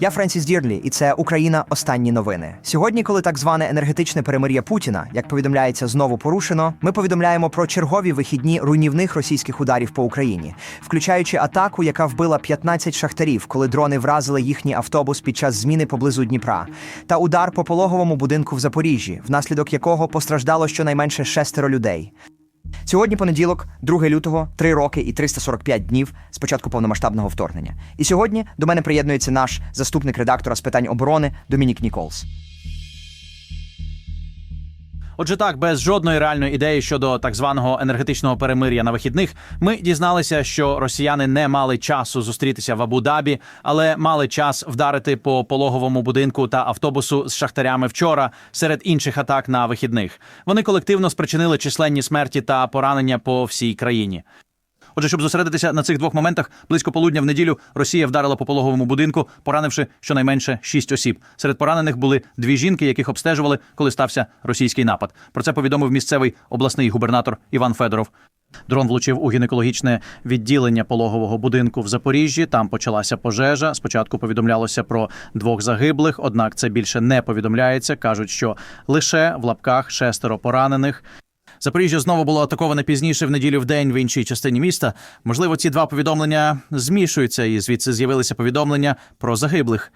Я Френсіс Дірлі, і це Україна. Останні новини. Сьогодні, коли так зване енергетичне перемир'я Путіна, як повідомляється, знову порушено, ми повідомляємо про чергові вихідні руйнівних російських ударів по Україні, включаючи атаку, яка вбила 15 шахтарів, коли дрони вразили їхній автобус під час зміни поблизу Дніпра, та удар по пологовому будинку в Запоріжжі, внаслідок якого постраждало щонайменше шестеро людей. Сьогодні понеділок, 2 лютого, 3 роки і 345 днів з початку повномасштабного вторгнення. І сьогодні до мене приєднується наш заступник редактора з питань оборони Домінік Ніколс. Отже, так, без жодної реальної ідеї щодо так званого енергетичного перемир'я на вихідних, ми дізналися, що росіяни не мали часу зустрітися в Абу-Дабі, але мали час вдарити по пологовому будинку та автобусу з шахтарями вчора серед інших атак на вихідних. Вони колективно спричинили численні смерті та поранення по всій країні. Отже, щоб зосередитися на цих двох моментах, близько полудня в неділю Росія вдарила по пологовому будинку, поранивши щонайменше шість осіб. Серед поранених були дві жінки, яких обстежували, коли стався російський напад. Про це повідомив місцевий обласний губернатор Іван Федоров. Дрон влучив у гінекологічне відділення пологового будинку в Запоріжжі. Там почалася пожежа. Спочатку повідомлялося про двох загиблих, однак це більше не повідомляється. кажуть, що лише в лапках шестеро поранених. Запоріжжя знову було атаковане пізніше в неділю в день в іншій частині міста. Можливо, ці два повідомлення змішуються, і звідси з'явилися повідомлення про загиблих.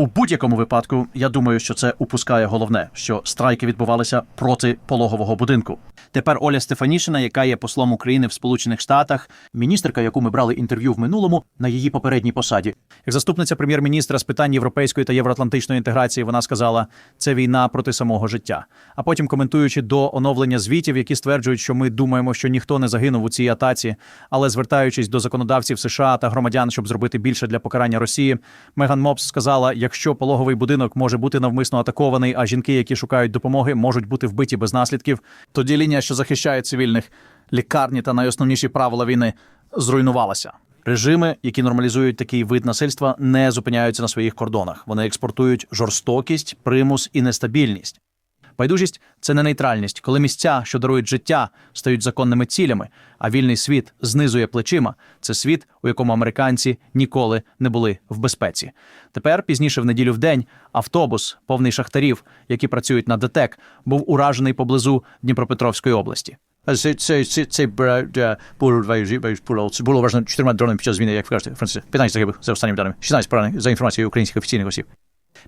У будь-якому випадку, я думаю, що це упускає головне, що страйки відбувалися проти пологового будинку. Тепер Оля Стефанішина, яка є послом України в Сполучених Штатах, міністерка, яку ми брали інтерв'ю в минулому на її попередній посаді. Як заступниця прем'єр-міністра з питань європейської та євроатлантичної інтеграції, вона сказала, це війна проти самого життя. А потім, коментуючи до оновлення звітів, які стверджують, що ми думаємо, що ніхто не загинув у цій атаці, але звертаючись до законодавців США та громадян, щоб зробити більше для покарання Росії, Меган Мопс сказала: якщо пологовий будинок може бути навмисно атакований, а жінки, які шукають допомоги, можуть бути вбиті без наслідків, тоді лінія, що захищає цивільних лікарні та найосновніші правила війни, зруйнувалася. Режими, які нормалізують такий вид насильства, не зупиняються на своїх кордонах. Вони експортують жорстокість, примус і нестабільність. Байдужість це не нейтральність, коли місця, що дарують життя, стають законними цілями, а вільний світ знизує плечима. Це світ, у якому американці ніколи не були в безпеці. Тепер, пізніше в неділю в день, автобус, повний шахтарів, які працюють на ДТЕК, був уражений поблизу Дніпропетровської області. Це, це, це, це е, було, було чотирма дронами під час війни, як ви кажете, Францисі. 15 загиблих за останніми даними, 16 поранених за інформацією українських офіційних осіб.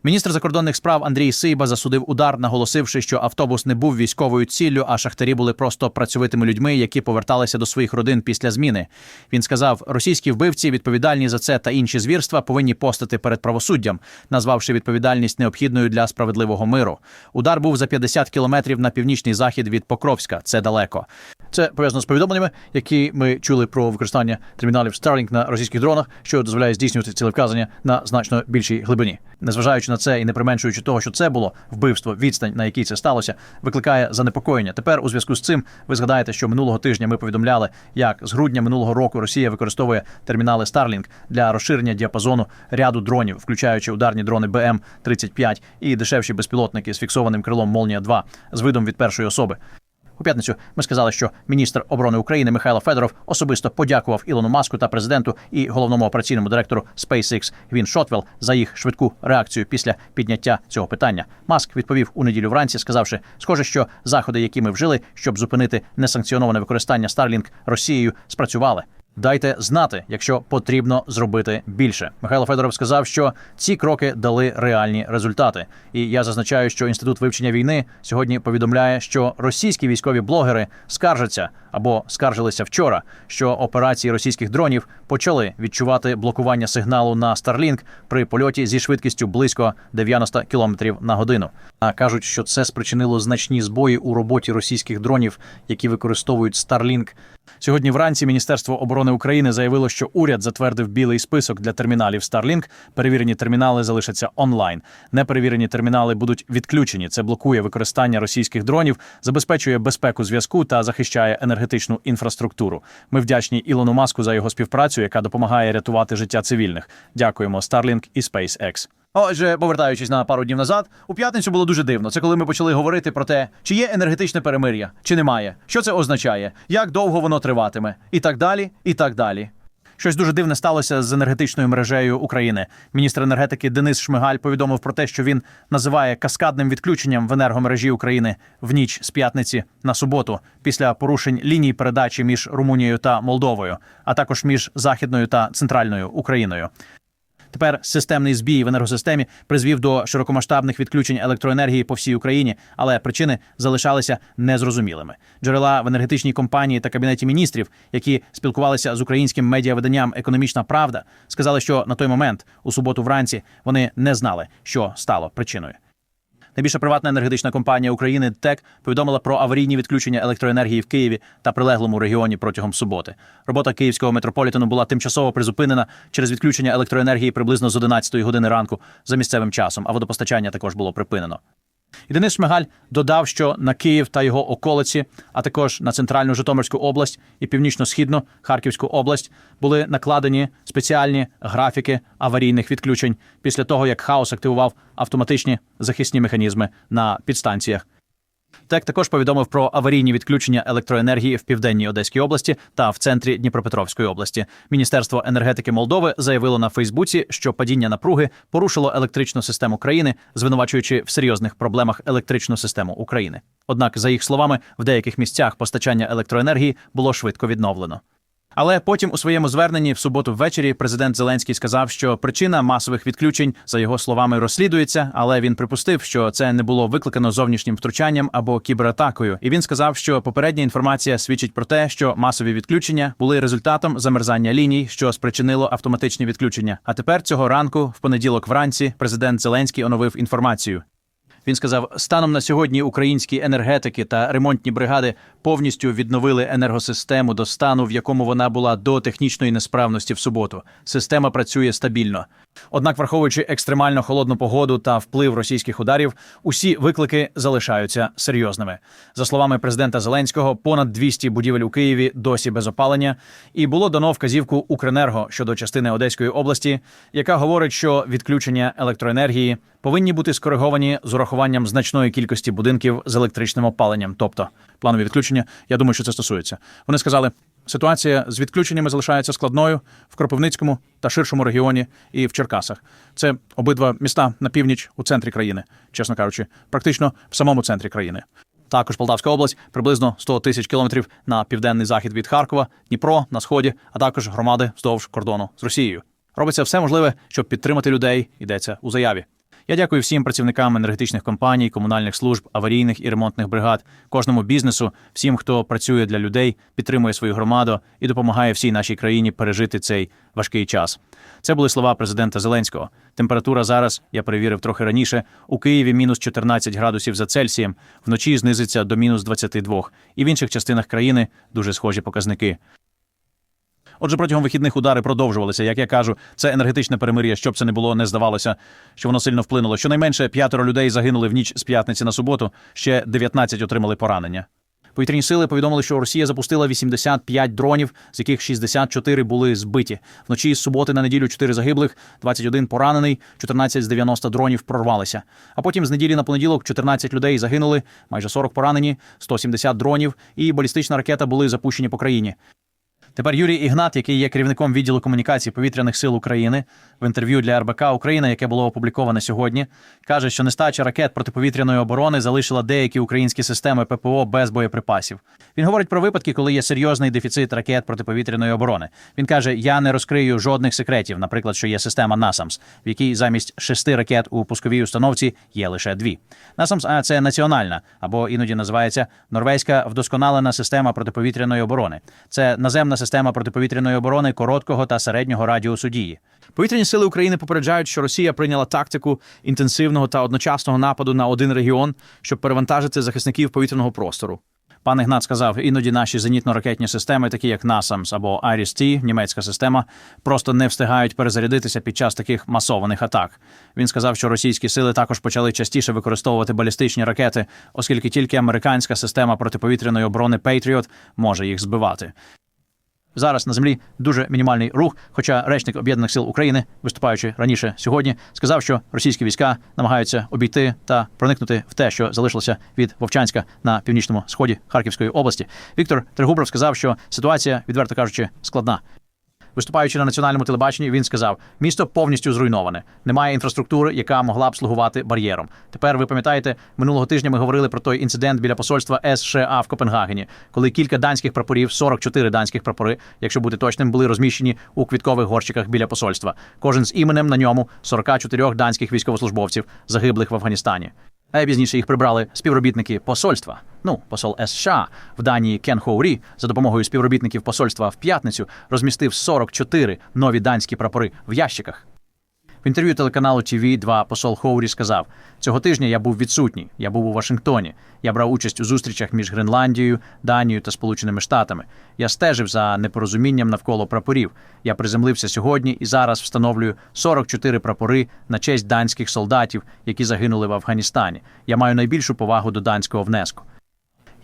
Міністр закордонних справ Андрій Сиба засудив удар, наголосивши, що автобус не був військовою ціллю, а шахтарі були просто працьовитими людьми, які поверталися до своїх родин після зміни. Він сказав: російські вбивці, відповідальні за це та інші звірства, повинні постати перед правосуддям, назвавши відповідальність необхідною для справедливого миру. Удар був за 50 кілометрів на північний захід від Покровська. Це далеко. Це пов'язано з повідомленнями, які ми чули про використання терміналів Starlink на російських дронах, що дозволяє здійснювати цілевказання на значно більшій глибині. Незважаючи на це і не применшуючи того, що це було вбивство, відстань, на якій це сталося, викликає занепокоєння. Тепер у зв'язку з цим ви згадаєте, що минулого тижня ми повідомляли, як з грудня минулого року Росія використовує термінали Starlink для розширення діапазону ряду дронів, включаючи ударні дрони БМ 35 і дешевші безпілотники з фіксованим крилом Молнія 2 з видом від першої особи. У п'ятницю ми сказали, що міністр оборони України Михайло Федоров особисто подякував Ілону Маску та президенту і головному операційному директору SpaceX Він Шотвелл за їх швидку реакцію після підняття цього питання. Маск відповів у неділю вранці, сказавши, схоже, що заходи, які ми вжили, щоб зупинити несанкціоноване використання Starlink Росією, спрацювали. Дайте знати, якщо потрібно зробити більше. Михайло Федоров сказав, що ці кроки дали реальні результати. І я зазначаю, що інститут вивчення війни сьогодні повідомляє, що російські військові блогери скаржаться або скаржилися вчора, що операції російських дронів почали відчувати блокування сигналу на Starlink при польоті зі швидкістю близько 90 км на годину. А кажуть, що це спричинило значні збої у роботі російських дронів, які використовують Starlink. Сьогодні вранці Міністерство оборони України заявило, що уряд затвердив білий список для терміналів Starlink. Перевірені термінали залишаться онлайн. Неперевірені термінали будуть відключені. Це блокує використання російських дронів, забезпечує безпеку зв'язку та захищає енергетичну інфраструктуру. Ми вдячні Ілону Маску за його співпрацю, яка допомагає рятувати життя цивільних. Дякуємо Starlink і SpaceX. Отже, повертаючись на пару днів назад, у п'ятницю було дуже дивно. Це коли ми почали говорити про те, чи є енергетичне перемир'я, чи немає, що це означає, як довго воно триватиме, і так далі, і так далі. Щось дуже дивне сталося з енергетичною мережею України. Міністр енергетики Денис Шмигаль повідомив про те, що він називає каскадним відключенням в енергомережі України в ніч з п'ятниці на суботу після порушень ліній передачі між Румунією та Молдовою, а також між західною та центральною Україною. Тепер системний збій в енергосистемі призвів до широкомасштабних відключень електроенергії по всій Україні, але причини залишалися незрозумілими. Джерела в енергетичній компанії та кабінеті міністрів, які спілкувалися з українським медіавиданням Економічна Правда, сказали, що на той момент, у суботу вранці, вони не знали, що стало причиною. Найбільша приватна енергетична компанія України ТЕК повідомила про аварійні відключення електроенергії в Києві та прилеглому регіоні протягом суботи. Робота київського метрополітену була тимчасово призупинена через відключення електроенергії приблизно з 11 години ранку за місцевим часом, а водопостачання також було припинено. І Денис Шмигаль додав, що на Київ та його околиці, а також на центральну Житомирську область і північно-східну Харківську область були накладені спеціальні графіки аварійних відключень після того, як хаос активував автоматичні захисні механізми на підстанціях. ТЕК також повідомив про аварійні відключення електроенергії в південній Одеській області та в центрі Дніпропетровської області. Міністерство енергетики Молдови заявило на Фейсбуці, що падіння напруги порушило електричну систему країни, звинувачуючи в серйозних проблемах електричну систему України. Однак, за їх словами, в деяких місцях постачання електроенергії було швидко відновлено. Але потім у своєму зверненні в суботу ввечері президент Зеленський сказав, що причина масових відключень, за його словами, розслідується, але він припустив, що це не було викликано зовнішнім втручанням або кібератакою. І він сказав, що попередня інформація свідчить про те, що масові відключення були результатом замерзання ліній, що спричинило автоматичні відключення. А тепер цього ранку, в понеділок вранці, президент Зеленський оновив інформацію. Він сказав: станом на сьогодні українські енергетики та ремонтні бригади повністю відновили енергосистему до стану, в якому вона була до технічної несправності в суботу. Система працює стабільно. Однак, враховуючи екстремально холодну погоду та вплив російських ударів, усі виклики залишаються серйозними. За словами президента Зеленського, понад 200 будівель у Києві досі без опалення, і було дано вказівку Укренерго щодо частини Одеської області, яка говорить, що відключення електроенергії повинні бути скориговані з урахуванням значної кількості будинків з електричним опаленням, тобто планові відключення. Я думаю, що це стосується. Вони сказали. Ситуація з відключеннями залишається складною в Кропивницькому та ширшому регіоні і в Черкасах. Це обидва міста на північ у центрі країни, чесно кажучи, практично в самому центрі країни. Також Полтавська область приблизно 100 тисяч кілометрів на південний захід від Харкова, Дніпро на сході, а також громади вздовж кордону з Росією. Робиться все можливе, щоб підтримати людей. Йдеться у заяві. Я дякую всім працівникам енергетичних компаній, комунальних служб, аварійних і ремонтних бригад, кожному бізнесу, всім, хто працює для людей, підтримує свою громаду і допомагає всій нашій країні пережити цей важкий час. Це були слова президента Зеленського. Температура зараз, я перевірив трохи раніше, у Києві мінус 14 градусів за Цельсієм, вночі знизиться до мінус 22, і в інших частинах країни дуже схожі показники. Отже, протягом вихідних удари продовжувалися. Як я кажу, це енергетичне перемир'я, щоб це не було, не здавалося, що воно сильно вплинуло. Щонайменше п'ятеро людей загинули в ніч з п'ятниці на суботу, ще 19 отримали поранення. Повітряні сили повідомили, що Росія запустила 85 дронів, з яких 64 були збиті. Вночі з суботи на неділю 4 загиблих, 21 поранений, 14 з 90 дронів прорвалися. А потім з неділі на понеділок 14 людей загинули, майже 40 поранені, 170 дронів і балістична ракета були запущені по країні. Тепер Юрій Ігнат, який є керівником відділу комунікації повітряних сил України, в інтерв'ю для РБК Україна, яке було опубліковане сьогодні, каже, що нестача ракет протиповітряної оборони залишила деякі українські системи ППО без боєприпасів. Він говорить про випадки, коли є серйозний дефіцит ракет протиповітряної оборони. Він каже: Я не розкрию жодних секретів, наприклад, що є система NASAMS, в якій замість шести ракет у пусковій установці є лише дві. NASAMS – а це національна або іноді називається норвезька вдосконалена система протиповітряної оборони. Це наземна система протиповітряної оборони короткого та середнього радіусу дії. Повітряні сили України попереджають, що Росія прийняла тактику інтенсивного та одночасного нападу на один регіон, щоб перевантажити захисників повітряного простору. Пан Ігнат сказав, іноді наші зенітно-ракетні системи, такі як NASAMS або IRIS-T, німецька система, просто не встигають перезарядитися під час таких масованих атак. Він сказав, що російські сили також почали частіше використовувати балістичні ракети, оскільки тільки американська система протиповітряної оборони Patriot може їх збивати. Зараз на землі дуже мінімальний рух. Хоча речник об'єднаних сил України, виступаючи раніше сьогодні, сказав, що російські війська намагаються обійти та проникнути в те, що залишилося від Вовчанська на північному сході Харківської області. Віктор Тригубров сказав, що ситуація, відверто кажучи, складна. Виступаючи на національному телебаченні, він сказав: місто повністю зруйноване, немає інфраструктури, яка могла б слугувати бар'єром. Тепер ви пам'ятаєте, минулого тижня ми говорили про той інцидент біля посольства США в Копенгагені, коли кілька данських прапорів, 44 данських прапори, якщо бути точним, були розміщені у квіткових горщиках біля посольства. Кожен з іменем на ньому 44 данських військовослужбовців, загиблих в Афганістані. Пізніше їх прибрали співробітники посольства. Ну, посол США в Данії Кен Хоурі за допомогою співробітників посольства в п'ятницю розмістив 44 нові данські прапори в ящиках. В інтерв'ю телеканалу tv 2 посол Хоурі сказав: цього тижня я був відсутній. Я був у Вашингтоні. Я брав участь у зустрічах між Гренландією, Данією та Сполученими Штатами. Я стежив за непорозумінням навколо прапорів. Я приземлився сьогодні і зараз встановлюю 44 прапори на честь данських солдатів, які загинули в Афганістані. Я маю найбільшу повагу до данського внеску.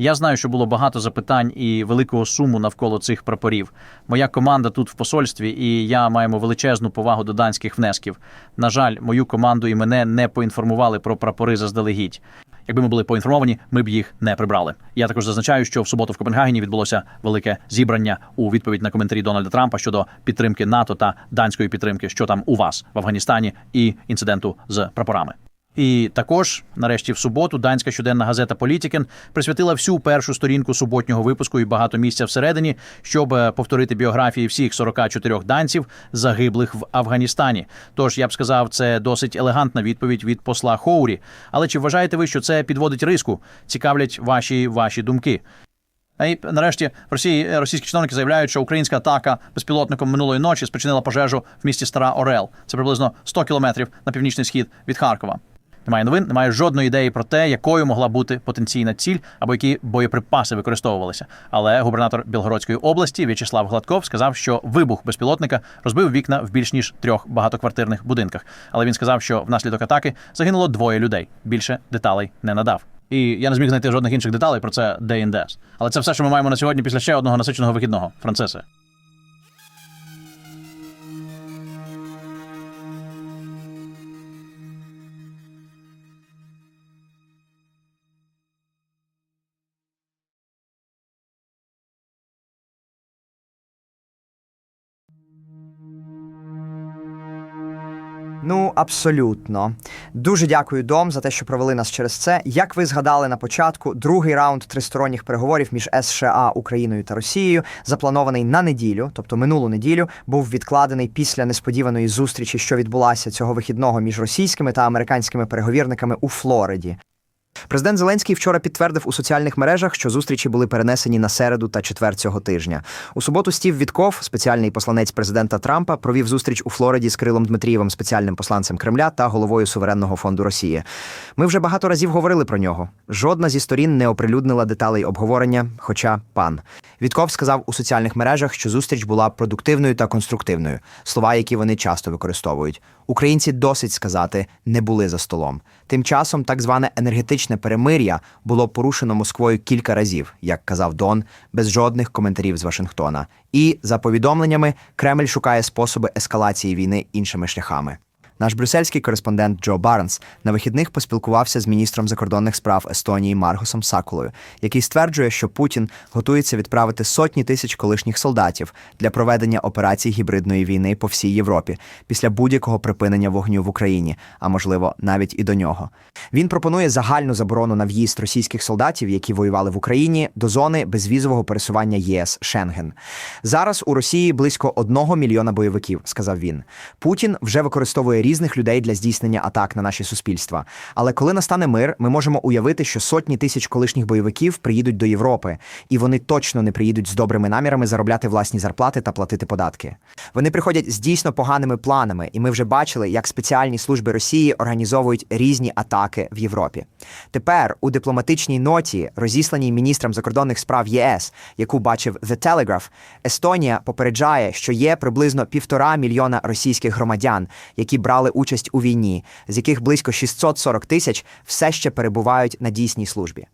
Я знаю, що було багато запитань і великого суму навколо цих прапорів. Моя команда тут в посольстві, і я маємо величезну повагу до данських внесків. На жаль, мою команду і мене не поінформували про прапори заздалегідь. Якби ми були поінформовані, ми б їх не прибрали. Я також зазначаю, що в суботу в Копенгагені відбулося велике зібрання у відповідь на коментарі Дональда Трампа щодо підтримки НАТО та данської підтримки, що там у вас в Афганістані, і інциденту з прапорами. І також, нарешті, в суботу, данська щоденна газета Політікен присвятила всю першу сторінку суботнього випуску і багато місця всередині, щоб е, повторити біографії всіх 44 данців, загиблих в Афганістані. Тож я б сказав, це досить елегантна відповідь від посла Хоурі. Але чи вважаєте ви, що це підводить риску? Цікавлять ваші ваші думки. І нарешті в Росії е, російські чиновники заявляють, що українська атака безпілотником минулої ночі спричинила пожежу в місті Стара Орел. Це приблизно 100 кілометрів на північний схід від Харкова. Немає новин, немає жодної ідеї про те, якою могла бути потенційна ціль або які боєприпаси використовувалися. Але губернатор Білгородської області В'ячеслав Гладков сказав, що вибух безпілотника розбив вікна в більш ніж трьох багатоквартирних будинках. Але він сказав, що внаслідок атаки загинуло двоє людей. Більше деталей не надав. І я не зміг знайти жодних інших деталей про це де індес. Але це все, що ми маємо на сьогодні після ще одного насиченого вихідного. Францесе. Ну, абсолютно. Дуже дякую, Дом, за те, що провели нас через це. Як ви згадали на початку, другий раунд тристоронніх переговорів між США, Україною та Росією, запланований на неділю, тобто минулу неділю, був відкладений після несподіваної зустрічі, що відбулася цього вихідного між російськими та американськими переговірниками у Флориді. Президент Зеленський вчора підтвердив у соціальних мережах, що зустрічі були перенесені на середу та четвер цього тижня. У суботу Стів Вітков, спеціальний посланець президента Трампа, провів зустріч у Флориді з Крилом Дмитрієвим, спеціальним посланцем Кремля та головою суверенного фонду Росії. Ми вже багато разів говорили про нього. Жодна зі сторін не оприлюднила деталей обговорення. Хоча пан Вітков сказав у соціальних мережах, що зустріч була продуктивною та конструктивною. Слова, які вони часто використовують. Українці досить сказати не були за столом. Тим часом так зване енергетичне перемир'я було порушено Москвою кілька разів, як казав Дон, без жодних коментарів з Вашингтона. І за повідомленнями Кремль шукає способи ескалації війни іншими шляхами. Наш брюссельський кореспондент Джо Барнс на вихідних поспілкувався з міністром закордонних справ Естонії Маргусом Сакулою, який стверджує, що Путін готується відправити сотні тисяч колишніх солдатів для проведення операцій гібридної війни по всій Європі після будь-якого припинення вогню в Україні, а можливо навіть і до нього. Він пропонує загальну заборону на в'їзд російських солдатів, які воювали в Україні, до зони безвізового пересування ЄС Шенген. Зараз у Росії близько одного мільйона бойовиків, сказав він. Путін вже використовує різних людей для здійснення атак на наші суспільства. Але коли настане мир, ми можемо уявити, що сотні тисяч колишніх бойовиків приїдуть до Європи, і вони точно не приїдуть з добрими намірами заробляти власні зарплати та платити податки. Вони приходять з дійсно поганими планами, і ми вже бачили, як спеціальні служби Росії організовують різні атаки в Європі. Тепер у дипломатичній ноті, розісланій міністрам закордонних справ ЄС, яку бачив The Telegraph, Естонія попереджає, що є приблизно півтора мільйона російських громадян, які брали участь у війні, з яких близько 640 тисяч все ще перебувають на дійсній службі.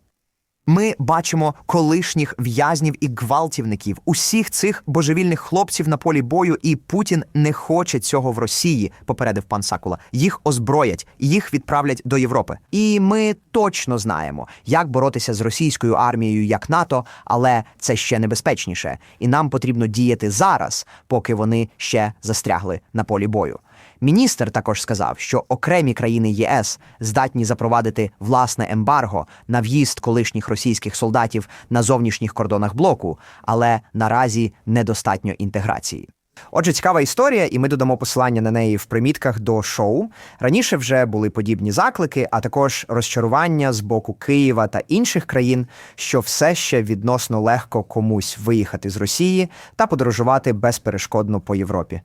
Ми бачимо колишніх в'язнів і гвалтівників, усіх цих божевільних хлопців на полі бою, і Путін не хоче цього в Росії, попередив пан Сакула. Їх озброять, їх відправлять до Європи. І ми точно знаємо, як боротися з російською армією як НАТО, але це ще небезпечніше, і нам потрібно діяти зараз, поки вони ще застрягли на полі бою. Міністр також сказав, що окремі країни ЄС здатні запровадити власне ембарго на в'їзд колишніх російських солдатів на зовнішніх кордонах блоку, але наразі недостатньо інтеграції. Отже, цікава історія, і ми додамо посилання на неї в примітках до шоу. Раніше вже були подібні заклики, а також розчарування з боку Києва та інших країн, що все ще відносно легко комусь виїхати з Росії та подорожувати безперешкодно по Європі.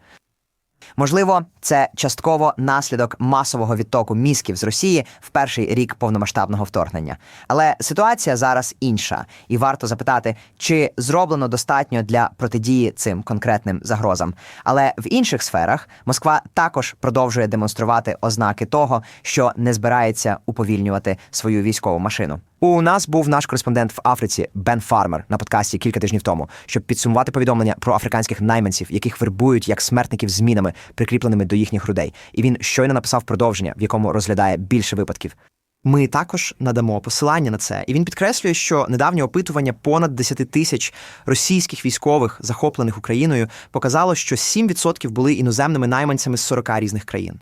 Можливо, це частково наслідок масового відтоку мізків з Росії в перший рік повномасштабного вторгнення. Але ситуація зараз інша, і варто запитати, чи зроблено достатньо для протидії цим конкретним загрозам. Але в інших сферах Москва також продовжує демонструвати ознаки того, що не збирається уповільнювати свою військову машину. У нас був наш кореспондент в Африці Бен Фармер на подкасті кілька тижнів тому, щоб підсумувати повідомлення про африканських найманців, яких вербують як смертників з мінами, прикріпленими до їхніх грудей. І він щойно написав продовження, в якому розглядає більше випадків. Ми також надамо посилання на це, і він підкреслює, що недавнє опитування понад 10 тисяч російських військових, захоплених Україною, показало, що 7% були іноземними найманцями з 40 різних країн.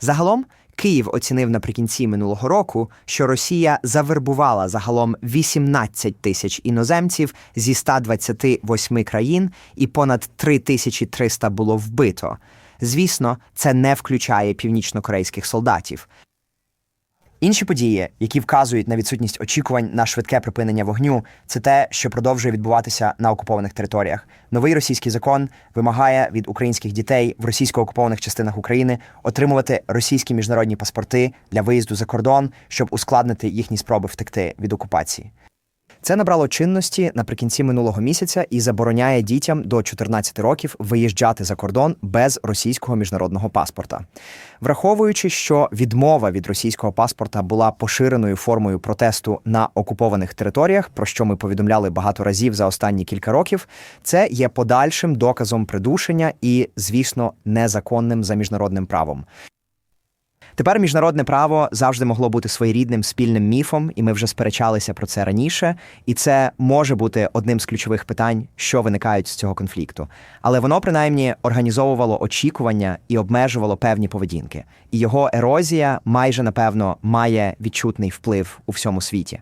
Загалом Київ оцінив наприкінці минулого року, що Росія завербувала загалом 18 тисяч іноземців зі 128 країн, і понад 3300 було вбито. Звісно, це не включає північнокорейських солдатів. Інші події, які вказують на відсутність очікувань на швидке припинення вогню, це те, що продовжує відбуватися на окупованих територіях. Новий російський закон вимагає від українських дітей в російсько-окупованих частинах України отримувати російські міжнародні паспорти для виїзду за кордон, щоб ускладнити їхні спроби втекти від окупації. Це набрало чинності наприкінці минулого місяця і забороняє дітям до 14 років виїжджати за кордон без російського міжнародного паспорта. Враховуючи, що відмова від російського паспорта була поширеною формою протесту на окупованих територіях, про що ми повідомляли багато разів за останні кілька років, це є подальшим доказом придушення і, звісно, незаконним за міжнародним правом. Тепер міжнародне право завжди могло бути своєрідним спільним міфом, і ми вже сперечалися про це раніше. І це може бути одним з ключових питань, що виникають з цього конфлікту. Але воно принаймні організовувало очікування і обмежувало певні поведінки. І його ерозія майже напевно має відчутний вплив у всьому світі.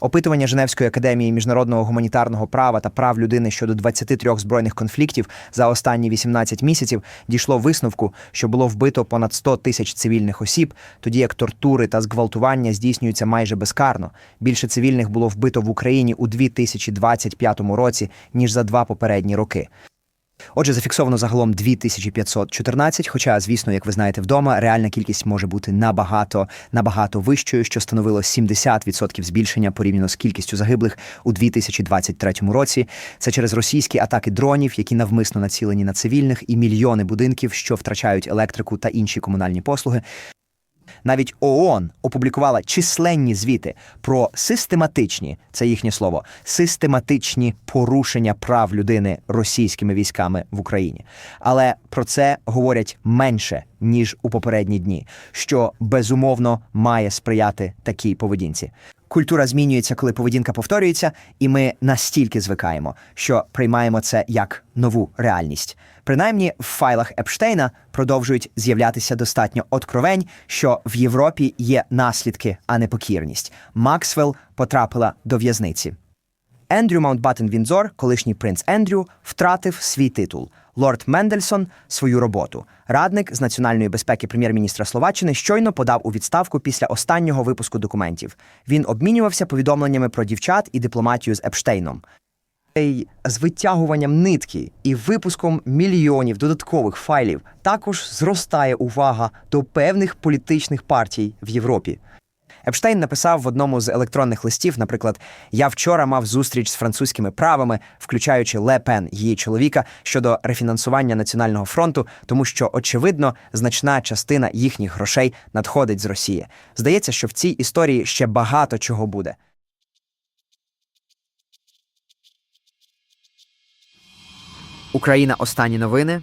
Опитування Женевської академії міжнародного гуманітарного права та прав людини щодо 23 збройних конфліктів за останні 18 місяців дійшло висновку, що було вбито понад 100 тисяч цивільних осіб, тоді як тортури та зґвалтування здійснюються майже безкарно. Більше цивільних було вбито в Україні у 2025 році ніж за два попередні роки. Отже, зафіксовано загалом 2514, хоча, звісно, як ви знаєте вдома, реальна кількість може бути набагато набагато вищою, що становило 70% збільшення порівняно з кількістю загиблих у 2023 році. Це через російські атаки дронів, які навмисно націлені на цивільних, і мільйони будинків, що втрачають електрику та інші комунальні послуги. Навіть ООН опублікувала численні звіти про систематичні, це їхнє слово, систематичні порушення прав людини російськими військами в Україні. Але про це говорять менше ніж у попередні дні, що безумовно має сприяти такій поведінці. Культура змінюється, коли поведінка повторюється, і ми настільки звикаємо, що приймаємо це як нову реальність. Принаймні, в файлах Епштейна продовжують з'являтися достатньо откровень, що в Європі є наслідки, а не покірність. Максвелл потрапила до в'язниці. Ендрю Маунтбаттен Віндзор, колишній принц Ендрю, втратив свій титул. Лорд Мендельсон свою роботу. Радник з національної безпеки прем'єр-міністра Словаччини щойно подав у відставку після останнього випуску документів. Він обмінювався повідомленнями про дівчат і дипломатію з Епштейном. Ей, З витягуванням нитки і випуском мільйонів додаткових файлів також зростає увага до певних політичних партій в Європі. Епштейн написав в одному з електронних листів, наприклад, я вчора мав зустріч з французькими правами, включаючи Ле Пен, її чоловіка, щодо рефінансування національного фронту, тому що, очевидно, значна частина їхніх грошей надходить з Росії. Здається, що в цій історії ще багато чого буде. Україна останні новини